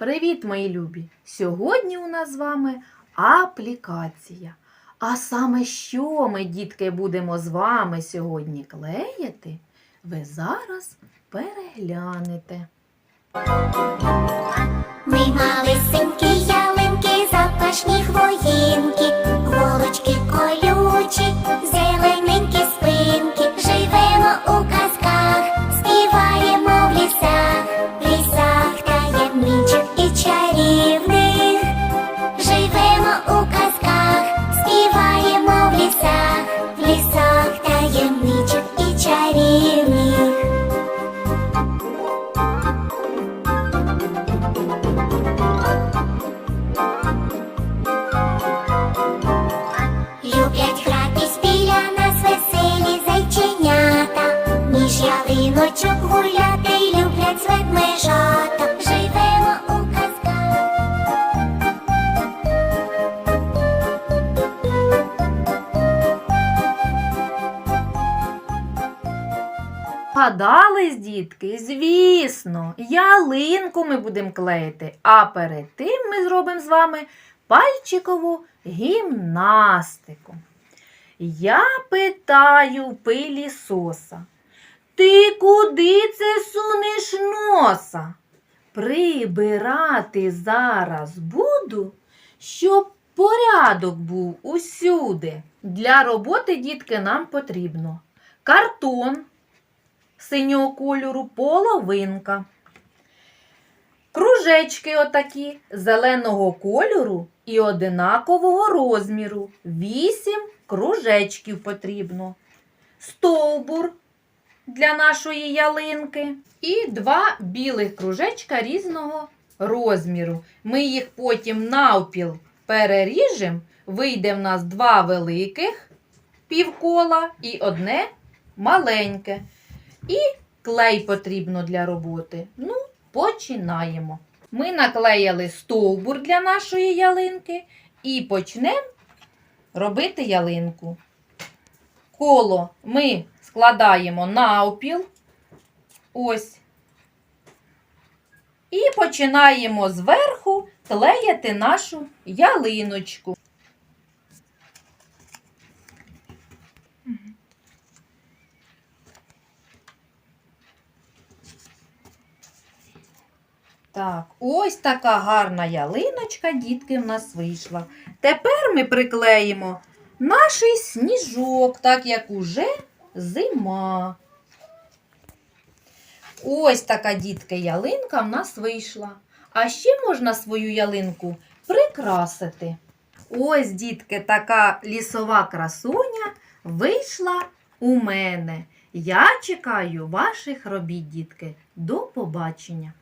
Привіт, мої любі! Сьогодні у нас з вами аплікація. А саме що ми, дітки, будемо з вами сьогодні клеїти, ви зараз переглянете. Ми малесенькі ялинки, запашні ялиночок гуляти й люблять ведмежата. Живемо у казках. Гадались, дітки, звісно, ялинку ми будемо клеїти, а перед тим ми зробимо з вами пальчикову гімнастику. Я питаю пилісоса, ти куди це сунеш носа? Прибирати зараз буду, щоб порядок був усюди. Для роботи, дітки, нам потрібно картон синього кольору половинка. Кружечки отакі зеленого кольору і одинакового розміру. Вісім кружечків потрібно. Стовбур для нашої ялинки. І два білих кружечка різного розміру. Ми їх потім навпіл переріжемо. Вийде в нас два великих півкола і одне маленьке. І клей потрібно для роботи. Ну, починаємо. Ми наклеїли стовбур для нашої ялинки і почнемо робити ялинку. Коло ми складаємо навпіл. Ось. І починаємо зверху клеїти нашу ялиночку. Так, ось така гарна ялиночка, дітки, в нас вийшла. Тепер ми приклеїмо наш сніжок, так як уже зима. Ось така дітки ялинка в нас вийшла. А ще можна свою ялинку прикрасити. Ось, дітки, така лісова красуня вийшла у мене. Я чекаю ваших робіт, дітки. До побачення!